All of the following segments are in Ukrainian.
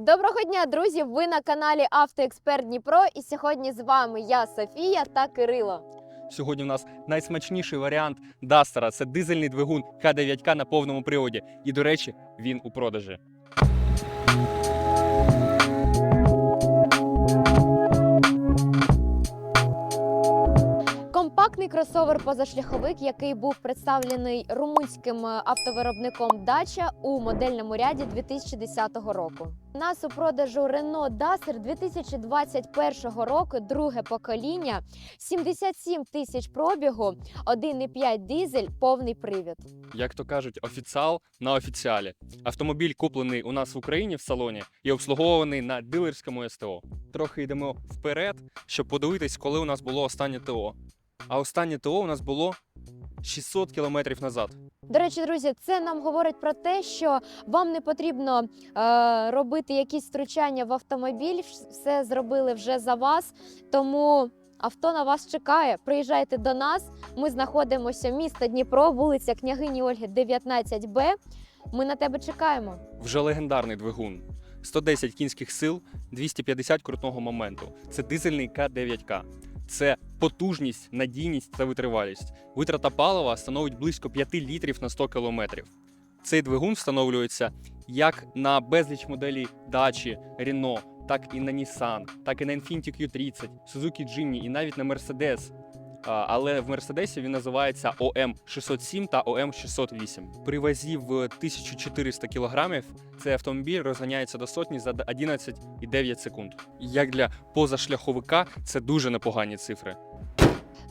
Доброго дня, друзі! Ви на каналі Автоексперт Дніпро. І сьогодні з вами я, Софія та Кирило. Сьогодні у нас найсмачніший варіант Дастера. Це дизельний двигун К9К на повному приводі. І, до речі, він у продажі. Компактний кросовер-позашляховик, який був представлений румунським е, автовиробником Dacia у модельному ряді 2010 року. У нас у продажу Renault Duster 2021 року, друге покоління, 77 тисяч пробігу, 1,5 дизель, повний привід. Як то кажуть, офіціал на офіціалі. Автомобіль куплений у нас в Україні в салоні і обслуговуваний на дилерському СТО. Трохи йдемо вперед, щоб подивитись, коли у нас було останнє ТО. А останнє ТО у нас було 600 кілометрів назад. До речі, друзі, це нам говорить про те, що вам не потрібно е, робити якісь втручання в автомобіль, все зробили вже за вас. Тому авто на вас чекає. Приїжджайте до нас. Ми знаходимося місто Дніпро, вулиця Княгині Ольги, 19Б. Ми на тебе чекаємо. Вже легендарний двигун. 110 кінських сил, 250 крутного моменту. Це дизельний К9К. Це потужність, надійність та витривалість. Витрата палива становить близько 5 літрів на 100 кілометрів. Цей двигун встановлюється як на безліч моделей Дачі, Renault, так і на Nissan, так і на Infiniti Q30, Suzuki Jimny і навіть на Mercedes. Але в Мерседесі він називається ОМ 607 та ОМ 608. При вазі в 1400 кг цей автомобіль розганяється до сотні за 11,9 секунд. Як для позашляховика, це дуже непогані цифри.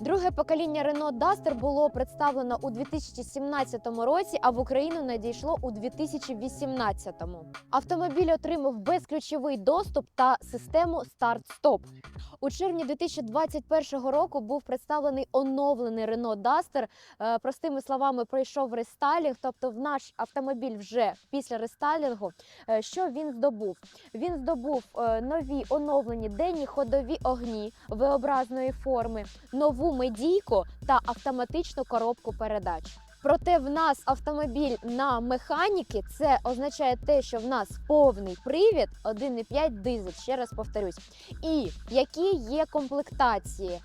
Друге покоління Renault Duster було представлено у 2017 році, а в Україну надійшло у 2018. Автомобіль отримав безключовий доступ та систему старт-стоп. У червні 2021 року був представлений оновлений Renault Duster. Е, Простими словами, пройшов рестайлінг. Тобто, в наш автомобіль вже після рестайлінгу. е, Що він здобув? Він здобув е, нові оновлені денні ходові огні V-образної форми, нову медійку та автоматичну коробку передач. Проте в нас автомобіль на механіки це означає те, що в нас повний привід 1,5 дизель. Ще раз повторюсь. І які є комплектації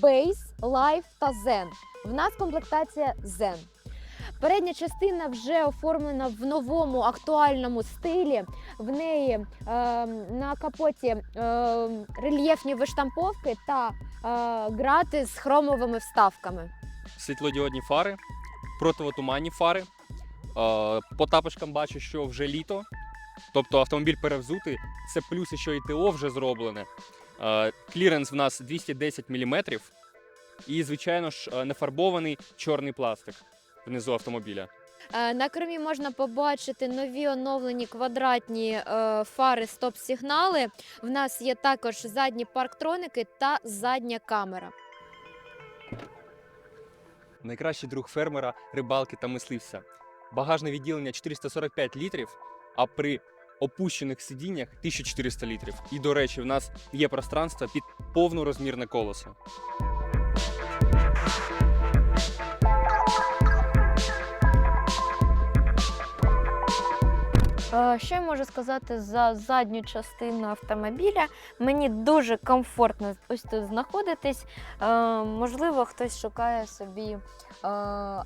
Base, Life та Zen. В нас комплектація Zen. Передня частина вже оформлена в новому актуальному стилі. В неї е, на капоті е, рельєфні виштамповки та е, грати з хромовими вставками. Світлодіодні фари, противотуманні фари. Е, По тапочкам бачу, що вже літо. Тобто автомобіль перевзутий. Це плюс, що і ТО вже зроблене. Е, Кліренс в нас 210 мм. І, звичайно ж, е, нефарбований чорний пластик внизу автомобіля. Е, На кермі можна побачити нові оновлені квадратні е, фари стоп-сигнали. В нас є також задні парктроники та задня камера. Найкращий друг фермера, рибалки та мисливця. Багажне відділення 445 літрів, а при опущених сидіннях 1400 літрів. І, до речі, в нас є пространство під повнорозмірне колесо. Що я можу сказати за задню частину автомобіля? Мені дуже комфортно ось тут знаходитись. Е, Можливо, хтось шукає собі е,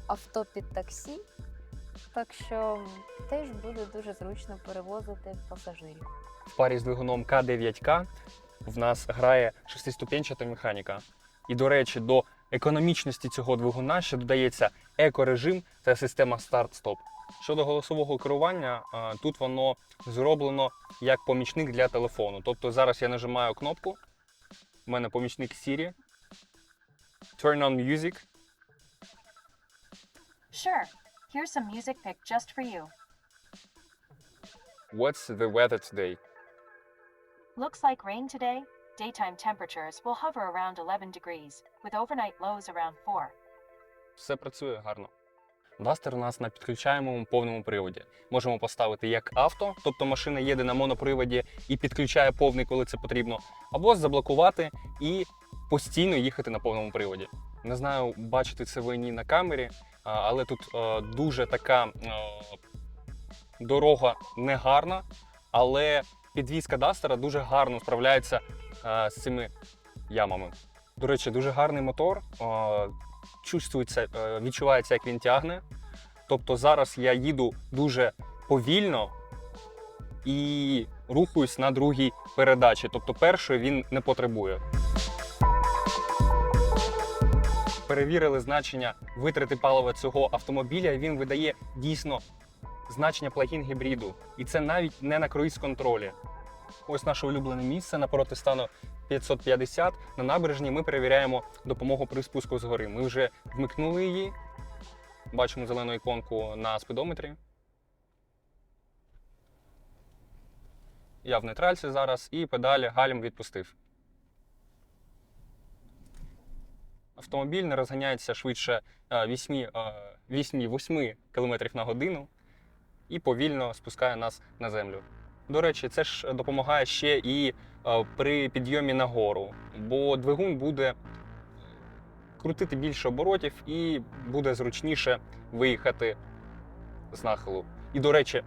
авто під таксі, так що теж буде дуже зручно перевозити пасажирів. В парі з двигуном К9К в нас грає шестиступенчата механіка. І, до речі, до економічності цього двигуна ще додається екорежим та система старт-стоп. Щодо голосового керування, тут воно зроблено як помічник для телефону. Тобто зараз я нажимаю кнопку. У мене помічник Siri. Turn on music. Sure. Here's some music picked just for you. What's the weather today? Looks like rain today. Daytime temperatures will hover around 11 degrees, with overnight lows around 4. Все працює гарно. Дастер у нас на підключаємому повному приводі. Можемо поставити як авто, тобто машина їде на моноприводі і підключає повний, коли це потрібно, або заблокувати і постійно їхати на повному приводі. Не знаю, бачите це ви ні на камері, але тут е, дуже така е, дорога негарна. але підвізка Дастера дуже гарно справляється е, з цими ямами. До речі, дуже гарний мотор. Чувствується, е, відчувається, як він тягне. Тобто зараз я їду дуже повільно і рухаюсь на другій передачі. Тобто першої він не потребує. Перевірили значення витрати палива цього автомобіля, він видає дійсно значення плагін гібриду. І це навіть не на круїз-контролі. Ось наше улюблене місце напроти стану 550. На набережні ми перевіряємо допомогу при спуску згори. Ми вже вмикнули її. Бачимо зелену іконку на спидометрі. Я в нейтральці зараз і педалі гальм відпустив. Автомобіль не розганяється швидше 8-8 км на годину і повільно спускає нас на землю. До речі, це ж допомагає ще і е, при підйомі на гору, бо двигун буде крутити більше оборотів і буде зручніше виїхати з нахилу. І до речі,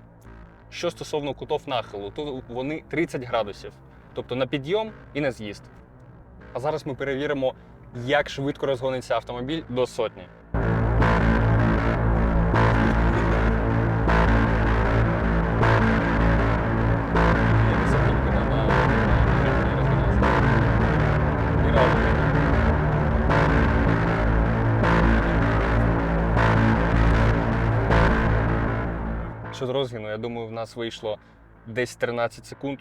що стосовно кутов нахилу, то вони 30 градусів, тобто на підйом і на з'їзд. А зараз ми перевіримо, як швидко розгониться автомобіль до сотні. Щодо розгіну, я думаю, в нас вийшло десь 13 секунд.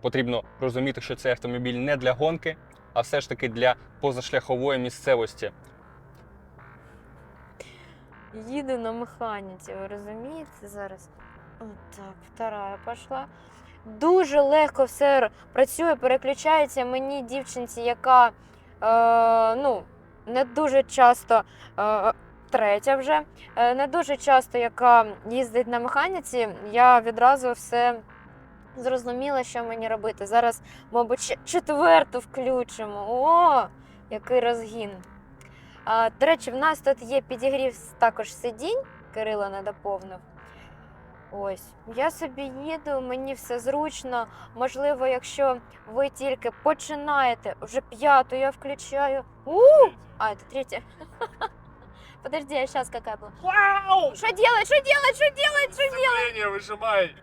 Потрібно розуміти, що цей автомобіль не для гонки, а все ж таки для позашляхової місцевості. Їду на механіці, ви розумієте зараз? Отак, вторая пішла. Дуже легко все працює, переключається мені дівчинці, яка е, ну, не дуже часто, е, третя вже, е, не дуже часто, яка їздить на механіці, я відразу все зрозуміла, що мені робити. Зараз, мабуть, четверту включимо. О, який розгін. А, до речі, в нас тут є підігрів також сидінь, Кирило не доповнив. Ось, я собі їду, мені все зручно. Можливо, якщо ви тільки починаєте, вже п'яту я включаю. У! А, это третья. Подожди, а сейчас какая была? Вау! Что делать? Что делать? Что делать? Что делать? Сцепление выжимай!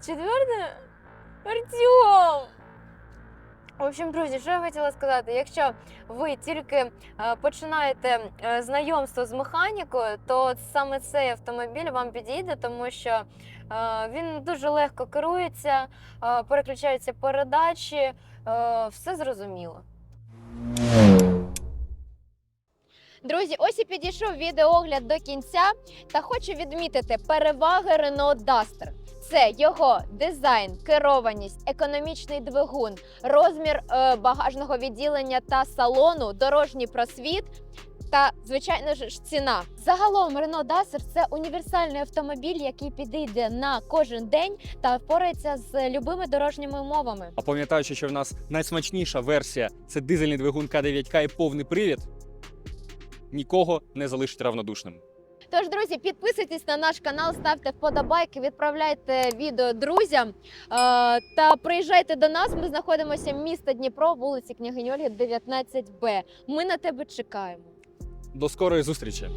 Четверте? Артем! В общем, друзі, що я хотіла сказати, якщо ви тільки е, починаєте е, знайомство з механікою, то саме цей автомобіль вам підійде, тому що е, він дуже легко керується, е, переключаються передачі, е, все зрозуміло. Друзі, ось і підійшов відеогляд до кінця та хочу відмітити переваги Renault Duster. Це його дизайн, керованість, економічний двигун, розмір е, багажного відділення та салону, дорожній просвіт. Та, звичайно ж, ціна. Загалом Renault Duster – це універсальний автомобіль, який підійде на кожен день та впорається з любими дорожніми умовами. А пам'ятаючи, що в нас найсмачніша версія це дизельний двигун К9К і повний привід, нікого не залишить равнодушним. Тож, друзі, підписуйтесь на наш канал, ставте вподобайки, відправляйте відео друзям е, та приїжджайте до нас. Ми знаходимося в місто Дніпро, вулиці Княгинь Ольги, 19Б. Ми на тебе чекаємо. До скорої зустрічі!